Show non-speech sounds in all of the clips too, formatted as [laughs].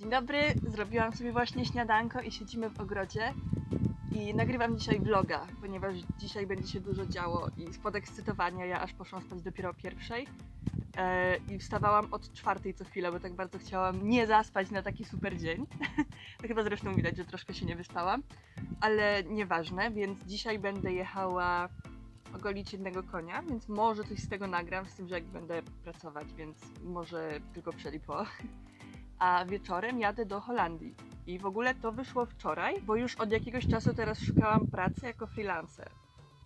Dzień dobry, zrobiłam sobie właśnie śniadanko i siedzimy w ogrodzie. I nagrywam dzisiaj vloga, ponieważ dzisiaj będzie się dużo działo i z podekscytowania ja aż poszłam spać dopiero o pierwszej. E, I wstawałam od czwartej co chwilę, bo tak bardzo chciałam nie zaspać na taki super dzień. [laughs] to chyba zresztą widać, że troszkę się nie wyspałam. Ale nieważne, więc dzisiaj będę jechała ogolić jednego konia, więc może coś z tego nagram, z tym, że jak będę pracować, więc może tylko przelipo. [laughs] A wieczorem jadę do Holandii. I w ogóle to wyszło wczoraj, bo już od jakiegoś czasu teraz szukałam pracy jako freelancer.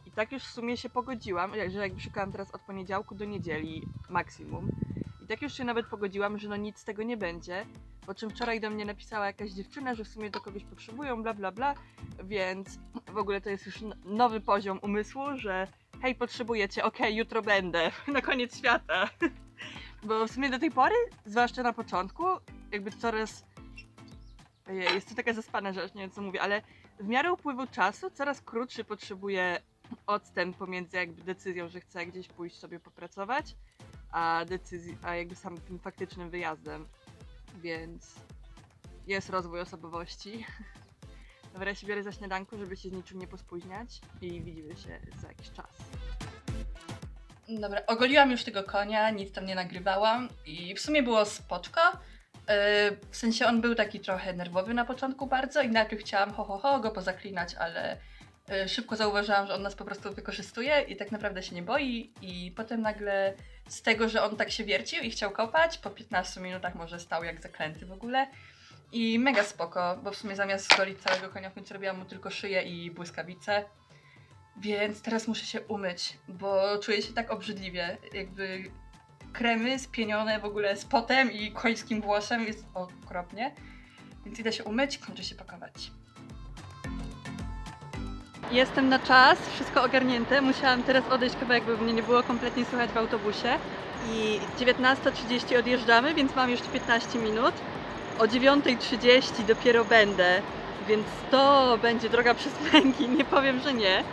I tak już w sumie się pogodziłam, że jakby szukałam teraz od poniedziałku do niedzieli maksimum. I tak już się nawet pogodziłam, że no nic z tego nie będzie. Po czym wczoraj do mnie napisała jakaś dziewczyna, że w sumie to kogoś potrzebują, bla bla bla, więc w ogóle to jest już nowy poziom umysłu, że hej, potrzebujecie, okej, jutro będę, [laughs] na koniec świata. [laughs] Bo w sumie do tej pory, zwłaszcza na początku, jakby coraz. Ojej, jest to taka zaspana rzecz, nie wiem co mówię, ale w miarę upływu czasu coraz krótszy potrzebuję odstęp pomiędzy jakby decyzją, że chcę gdzieś pójść sobie popracować, a decyzji, a jakby samym tym faktycznym wyjazdem. Więc jest rozwój osobowości. Dobra, ja się biorę za śniadanku, żeby się z niczym nie pospóźniać i widzimy się za jakiś czas. Dobra, ogoliłam już tego konia, nic tam nie nagrywałam i w sumie było spoczko. Yy, W sensie on był taki trochę nerwowy na początku bardzo i najpierw chciałam ho ho ho go pozaklinać, ale yy, szybko zauważyłam, że on nas po prostu wykorzystuje i tak naprawdę się nie boi i potem nagle z tego, że on tak się wiercił i chciał kopać, po 15 minutach może stał jak zaklęty w ogóle. I mega spoko, bo w sumie zamiast zgolić całego konia w końcu robiłam mu tylko szyję i błyskawice. Więc teraz muszę się umyć, bo czuję się tak obrzydliwie. Jakby kremy spienione w ogóle z potem i końskim włosem jest okropnie. Więc idę się umyć, kończę się pakować. Jestem na czas, wszystko ogarnięte. Musiałam teraz odejść kawałek, bo mnie nie było kompletnie słychać w autobusie. I 19.30 odjeżdżamy, więc mam jeszcze 15 minut. O 9.30 dopiero będę, więc to będzie droga przez męki, nie powiem, że nie.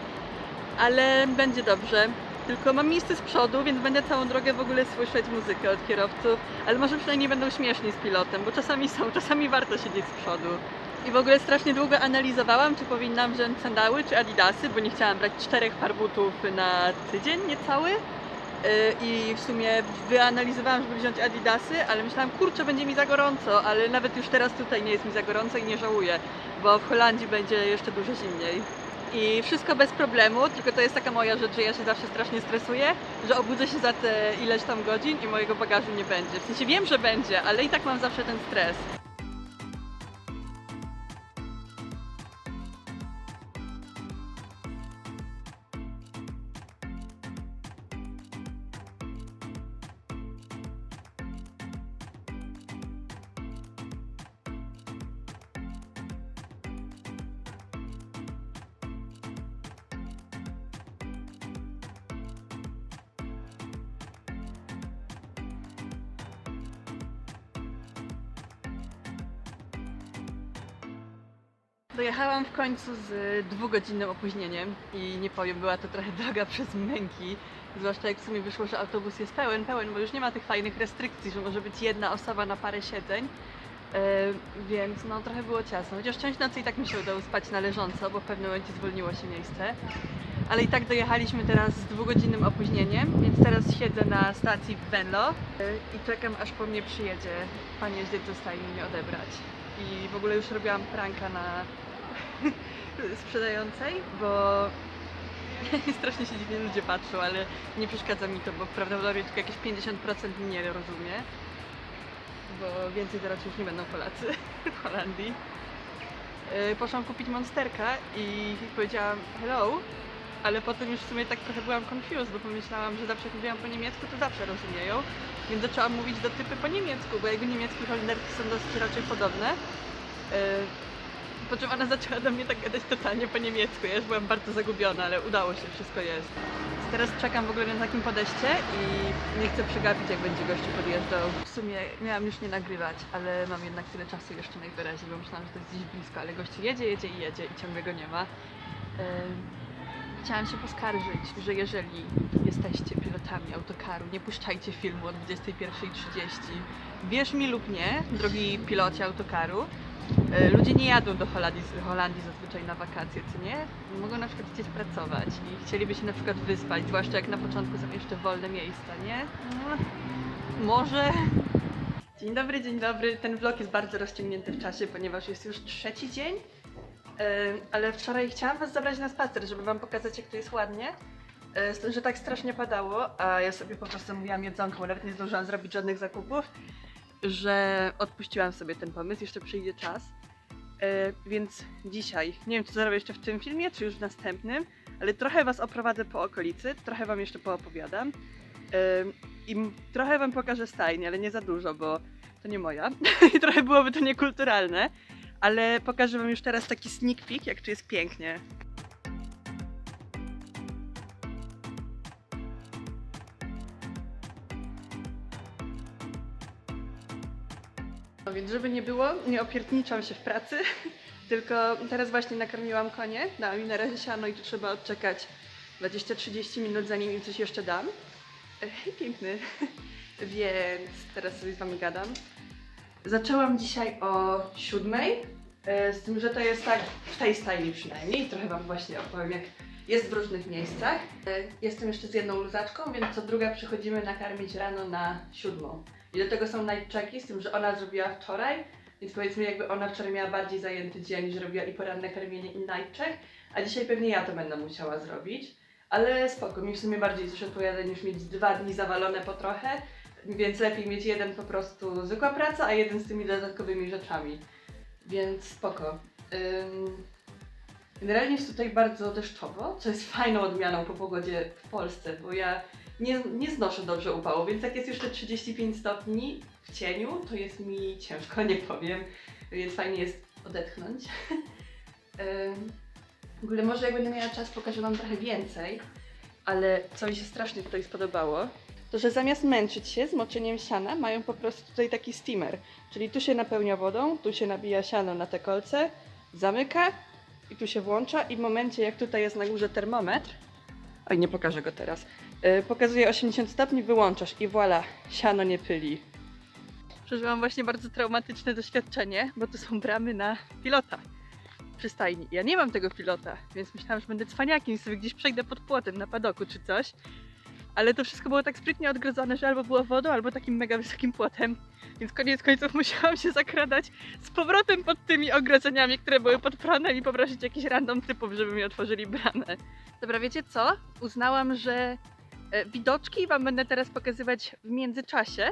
Ale będzie dobrze. Tylko mam miejsce z przodu, więc będę całą drogę w ogóle słyszeć muzykę od kierowców, ale może przynajmniej będą śmieszni z pilotem, bo czasami są, [laughs] czasami warto siedzieć z przodu. I w ogóle strasznie długo analizowałam, czy powinnam wziąć sandały, czy adidasy, bo nie chciałam brać czterech par butów na tydzień niecały. Yy, I w sumie wyanalizowałam, żeby wziąć adidasy, ale myślałam, kurczę, będzie mi za gorąco, ale nawet już teraz tutaj nie jest mi za gorąco i nie żałuję, bo w Holandii będzie jeszcze dużo zimniej. I wszystko bez problemu, tylko to jest taka moja rzecz, że ja się zawsze strasznie stresuję, że obudzę się za te ileś tam godzin i mojego bagażu nie będzie. W sensie wiem, że będzie, ale i tak mam zawsze ten stres. Dojechałam w końcu z dwugodzinnym opóźnieniem i nie powiem, była to trochę [laughs] droga przez męki. Zwłaszcza jak w sumie wyszło, że autobus jest pełen, pełen, bo już nie ma tych fajnych restrykcji, że może być jedna osoba na parę siedzeń. E, więc no trochę było ciasno. Chociaż część nocy i tak mi się udało spać na leżąco, bo w pewnym momencie zwolniło się miejsce. Ale i tak dojechaliśmy teraz z dwugodzinnym opóźnieniem, więc teraz siedzę na stacji w Venlo e, i czekam aż po mnie przyjedzie pan jeździec zostaje mnie odebrać. I w ogóle już robiłam pranka na [laughs] sprzedającej, bo [laughs] strasznie się dziwnie ludzie patrzą, ale nie przeszkadza mi to, bo prawdopodobnie tylko jakieś 50% mnie rozumie. Bo więcej to raczej już nie będą Polacy [laughs] w Holandii. Yy, Poszłam kupić monsterka i powiedziałam hello, ale potem już w sumie tak trochę byłam confused, bo pomyślałam, że zawsze jak mówiłam po niemiecku, to zawsze rozumieją. Więc zaczęłam mówić do typy po niemiecku, bo jakby niemiecki i holenderski są dosyć raczej podobne. Yy, po czym ona zaczęła do mnie tak gadać totalnie po niemiecku. Ja już byłam bardzo zagubiona, ale udało się, wszystko jest. Teraz czekam w ogóle na takim podejście i nie chcę przegapić, jak będzie gościu podjeżdżał. W sumie miałam już nie nagrywać, ale mam jednak tyle czasu jeszcze najwyraźniej, bo myślałam, że to jest gdzieś blisko, ale gościu jedzie, jedzie i jedzie i ciągle go nie ma. Ym, Chciałam się poskarżyć, że jeżeli jesteście pilotami autokaru, nie puszczajcie filmu o 21.30. Wierz mi lub nie, drogi pilocie autokaru, e, ludzie nie jadą do Holandii, Holandii zazwyczaj na wakacje, co nie? Mogą na przykład chcieć pracować i chcieliby się na przykład wyspać, zwłaszcza jak na początku są jeszcze wolne miejsca, nie? No, może. Dzień dobry, dzień dobry. Ten vlog jest bardzo rozciągnięty w czasie, ponieważ jest już trzeci dzień. Ale wczoraj chciałam Was zabrać na spacer, żeby Wam pokazać, jak to jest ładnie. E, Z tym, że tak strasznie padało, a ja sobie po prostu mówiłam jedzonką, nawet nie zdążyłam zrobić żadnych zakupów, że odpuściłam sobie ten pomysł, jeszcze przyjdzie czas. E, Więc dzisiaj, nie wiem, co zrobię jeszcze w tym filmie, czy już w następnym, ale trochę Was oprowadzę po okolicy, trochę Wam jeszcze poopowiadam. I trochę Wam pokażę stajnię, ale nie za dużo, bo to nie moja. [laughs] I trochę byłoby to niekulturalne. Ale pokażę Wam już teraz taki sneak peek, jak tu jest pięknie. No więc żeby nie było, nie opierniczam się w pracy, [laughs] tylko teraz właśnie nakarmiłam konie, dałam im na razie siano i tu trzeba odczekać 20-30 minut, zanim im coś jeszcze dam. Ej, [laughs] Piękny. [laughs] Więc teraz sobie z Wami gadam. Zaczęłam dzisiaj o siódmej, e, z tym, że to jest tak w tej stajni przynajmniej. Trochę Wam właśnie opowiem, jak jest w różnych miejscach. E, Jestem jeszcze z jedną luzaczką, więc co druga przychodzimy nakarmić rano na siódmą. I do tego są checki, z tym, że ona zrobiła wczoraj, więc powiedzmy jakby ona wczoraj miała bardziej zajęty dzień, że robiła i poranne karmienie i check, a dzisiaj pewnie ja to będę musiała zrobić. Ale spoko, mi w sumie bardziej coś odpowiada niż mieć dwa dni zawalone po trochę, więc lepiej mieć jeden po prostu zwykła praca, a jeden z tymi dodatkowymi rzeczami. Więc spoko. Ym, Generalnie jest tutaj bardzo deszczowo, co jest fajną odmianą po pogodzie w Polsce, bo ja nie, nie znoszę dobrze upału, więc jak jest jeszcze 35 stopni w cieniu, to jest mi ciężko, nie powiem, więc fajnie jest odetchnąć. [laughs] W ogóle może jak będę miała czas, pokażę Wam trochę więcej, ale co mi się strasznie tutaj spodobało, to że zamiast męczyć się z moczeniem siana, mają po prostu tutaj taki steamer. Czyli tu się napełnia wodą, tu się nabija siano na te kolce, zamyka i tu się włącza i w momencie jak tutaj jest na górze termometr, oj nie pokażę go teraz, yy, pokazuje 80 stopni, wyłączasz i voilà, siano nie pyli. Przeżyłam właśnie bardzo traumatyczne doświadczenie, bo tu są bramy na pilota przy stajni. Ja nie mam tego pilota, więc myślałam, że będę cwaniakiem sobie gdzieś przejdę pod płotem na padoku czy coś. Ale to wszystko było tak sprytnie odgrodzone, że albo było wodą, albo takim mega wysokim płotem. Więc koniec końców [laughs] musiałam się zakradać z powrotem pod tymi ogrodzeniami, które były pod prądem i poprosić jakichś random typów, żeby mi otworzyli bramę. Dobra, wiecie co? Uznałam, że e, widoczki Wam będę teraz pokazywać w międzyczasie.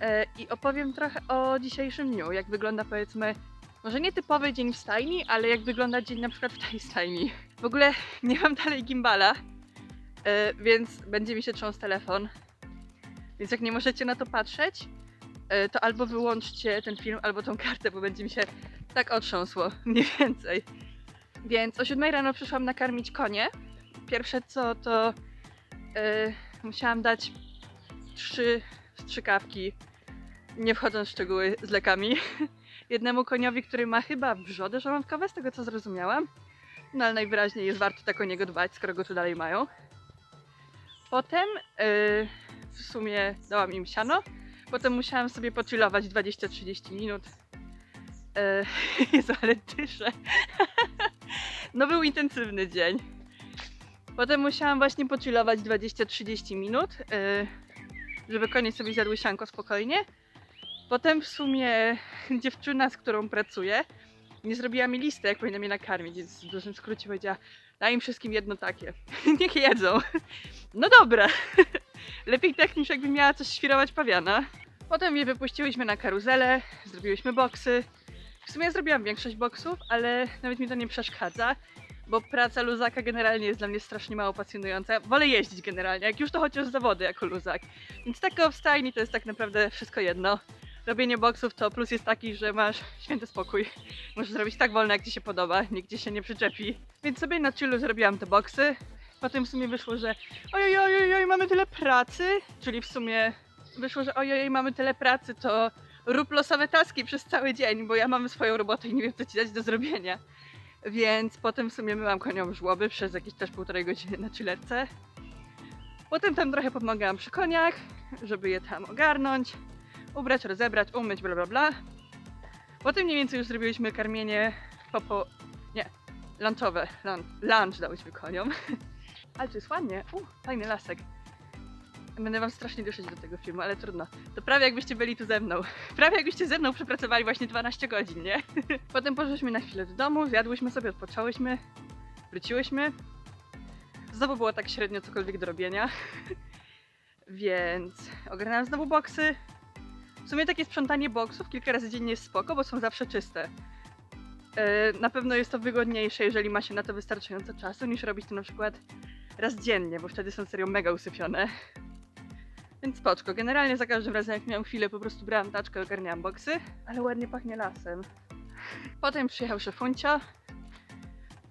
E, I opowiem trochę o dzisiejszym dniu, jak wygląda powiedzmy, może nie typowy dzień w stajni, ale jak wygląda dzień na przykład w tej stajni. W ogóle nie mam dalej gimbala, E, więc będzie mi się trząsł telefon. Więc jak nie możecie na to patrzeć, e, to albo wyłączcie ten film, albo tą kartę, bo będzie mi się tak otrząsło, [laughs] mniej więcej. Więc o 7 rano przyszłam nakarmić konie. Pierwsze co to e, musiałam dać trzy strzykawki, nie wchodząc w szczegóły z lekami, [laughs] jednemu koniowi, który ma chyba wrzody żołądkowe, z tego co zrozumiałam. No ale najwyraźniej jest warto tak o niego dbać, skoro go tu dalej mają. Potem yy, w sumie dałam im siano. Potem musiałam sobie pochillować 20-30 minut. Yy, [laughs] Jezu, ale dyszę. no był intensywny dzień. Potem musiałam właśnie pochillować 20-30 minut, yy, żeby konie sobie zjadły sianko spokojnie. Potem w sumie dziewczyna, z którą pracuję, nie zrobiła mi listy, jak powinna mnie nakarmić, więc w dużym skrócie powiedziała, daj im wszystkim jedno takie. [laughs] Niech jedzą. No dobra. [laughs] Lepiej tak niż jakby miała coś świrować pawiana. Potem je wypuściłyśmy na karuzelę, zrobiłyśmy boksy. W sumie zrobiłam większość boksów, ale nawet mi to nie przeszkadza, bo praca luzaka generalnie jest dla mnie strasznie mało pasjonująca. Wolę jeździć generalnie, jak już to chociaż zawody jako luzak. Więc tako w stajni to jest tak naprawdę wszystko jedno. Robienie boksów to plus jest taki, że masz [laughs] święty spokój. Możesz zrobić tak wolno, jak ci się podoba, nigdzie się nie przyczepi. Więc sobie na chillu zrobiłam te boksy. Potem w sumie wyszło, że ojej, ojej, ojej, mamy tyle pracy. Czyli w sumie wyszło, że ojej, mamy tyle pracy, to rób losowe taski przez cały dzień, bo ja mam swoją robotę i nie wiem, co ci dać do zrobienia. Więc potem w sumie myłam koniom żłoby przez jakieś też półtorej godziny na chillerce. Potem tam trochę pomagałam przy koniach, żeby je tam ogarnąć, ubrać, rozebrać, umyć, bla bla bla. Potem mniej więcej już zrobiliśmy karmienie popo... nie, lunchowe, lunch, lunch dałyśmy koniom. [laughs] Ale to jest ładnie, u, fajny lasek. Będę wam strasznie duszyć do tego filmu, ale trudno. To prawie jakbyście byli tu ze mną. [laughs] Prawie jakbyście ze mną przepracowali właśnie 12 godzin, nie? [laughs] Potem poszliśmy na chwilę do domu, zjadłyśmy sobie, odpoczęłyśmy, wróciłyśmy. Znowu było tak średnio cokolwiek do robienia. Więc ogarnęłam znowu boksy. W sumie takie sprzątanie boksów kilka razy dziennie jest spoko, bo są zawsze czyste. E, Na pewno jest to wygodniejsze, jeżeli ma się na to wystarczająco czasu, niż robić to na przykład raz dziennie, bo wtedy są serio mega usypione. Więc spoczko. Generalnie za każdym razem, jak miałam chwilę, po prostu brałam taczkę, ogarniałam boksy, ale ładnie pachnie lasem. Potem przyjechał szefuncio,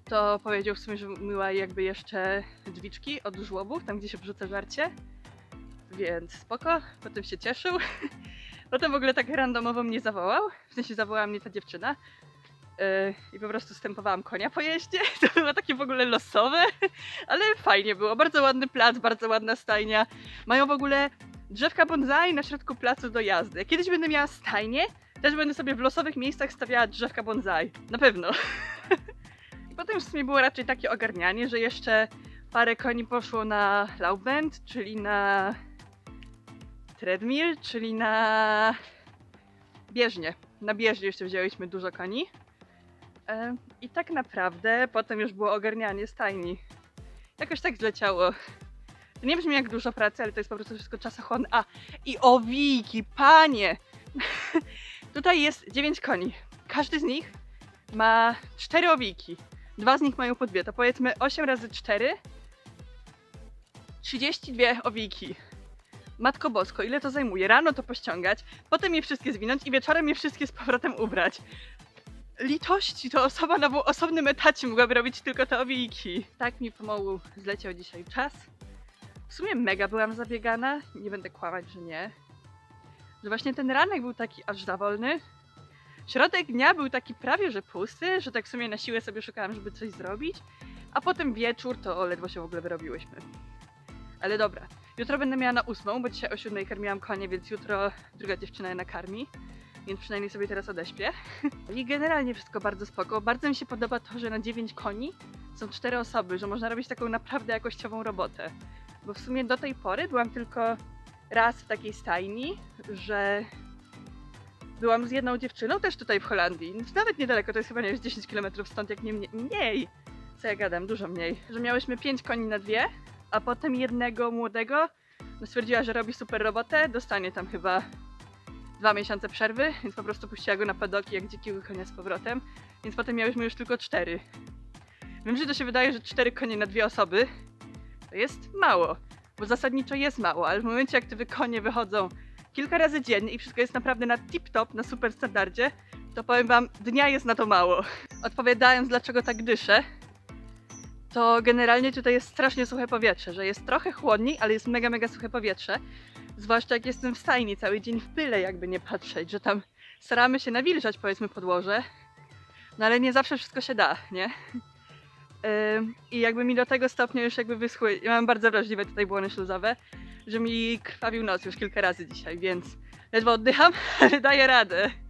to powiedział w sumie, że myła jakby jeszcze drzwiczki od żłobów, tam gdzie się wrzuca żarcie. Więc spoko, potem się cieszył. Potem w ogóle tak randomowo mnie zawołał, w sensie zawołała mnie ta dziewczyna. Yy, I po prostu stępowałam konia po jeździe. [laughs] To było takie w ogóle losowe, ale fajnie było. Bardzo ładny plac, bardzo ładna stajnia. Mają w ogóle drzewka bonsai na środku placu do jazdy. Kiedyś będę miała stajnię, też będę sobie w losowych miejscach stawiała drzewka bonsai. Na pewno. [laughs] Potem w sumie było raczej takie ogarnianie, że jeszcze parę koni poszło na Laubend, czyli na treadmill, czyli na bieżnię. Na bieżni jeszcze wzięliśmy dużo koni. I tak naprawdę potem już było ogarnianie stajni. Jakoś tak zleciało. To nie brzmi jak dużo pracy, ale to jest po prostu wszystko czasochłonne. A, i owiki, panie! [laughs] Tutaj jest 9 koni. Każdy z nich ma 4 owiki. Dwa z nich mają po dwie. To powiedzmy 8 razy 4. 32 owiki. Matko Bosko, ile to zajmuje? Rano to pościągać, potem je wszystkie zwinąć i wieczorem je wszystkie z powrotem ubrać. Litości, to osoba na osobnym etacie mogłaby robić tylko te owiki. Tak mi pomogł, zleciał dzisiaj czas. W sumie mega byłam zabiegana, nie będę kłamać, że nie. Że właśnie ten ranek był taki aż za wolny. Środek dnia był taki prawie, że pusty, że tak w sumie na siłę sobie szukałam, żeby coś zrobić. A potem wieczór to ledwo się w ogóle wyrobiłyśmy. Ale dobra, jutro będę miała na ósmą, bo dzisiaj o siódmej karmiłam konie, więc jutro druga dziewczyna je nakarmi. Więc przynajmniej sobie teraz odeśpię. [laughs] I generalnie wszystko bardzo spoko. Bardzo mi się podoba to, że na 9 koni są 4 osoby, że można robić taką naprawdę jakościową robotę. Bo w sumie do tej pory byłam tylko raz w takiej stajni, że byłam z jedną dziewczyną też tutaj w Holandii. Nawet niedaleko, to jest chyba nie wiem, z 10 km stąd, jak nie mniej. mniej. Co ja gadam, dużo mniej. Że miałyśmy 5 koni na dwie, a potem jednego młodego no stwierdziła, że robi super robotę, dostanie tam chyba dwa miesiące przerwy, więc po prostu puściła go na padoki jak dzikiego konia z powrotem, więc potem miałyśmy już tylko cztery. Wiem, że to się wydaje, że cztery konie na dwie osoby to jest mało, bo zasadniczo jest mało, ale w momencie jak te konie wychodzą kilka razy dziennie i wszystko jest naprawdę na tip-top, na super standardzie, to powiem wam, dnia jest na to mało. Odpowiadając, dlaczego tak dyszę, to generalnie tutaj jest strasznie suche powietrze, że jest trochę chłodniej, ale jest mega, mega suche powietrze. Zwłaszcza jak jestem w stajni cały dzień w pyle, jakby nie patrzeć, że tam staramy się nawilżać powiedzmy podłoże, no ale nie zawsze wszystko się da, nie? I jakby mi do tego stopnia już jakby wyschły, ja mam bardzo wrażliwe tutaj błony śluzowe, że mi krwawił nos już kilka razy dzisiaj, więc ledwo oddycham, [laughs] ale daję radę.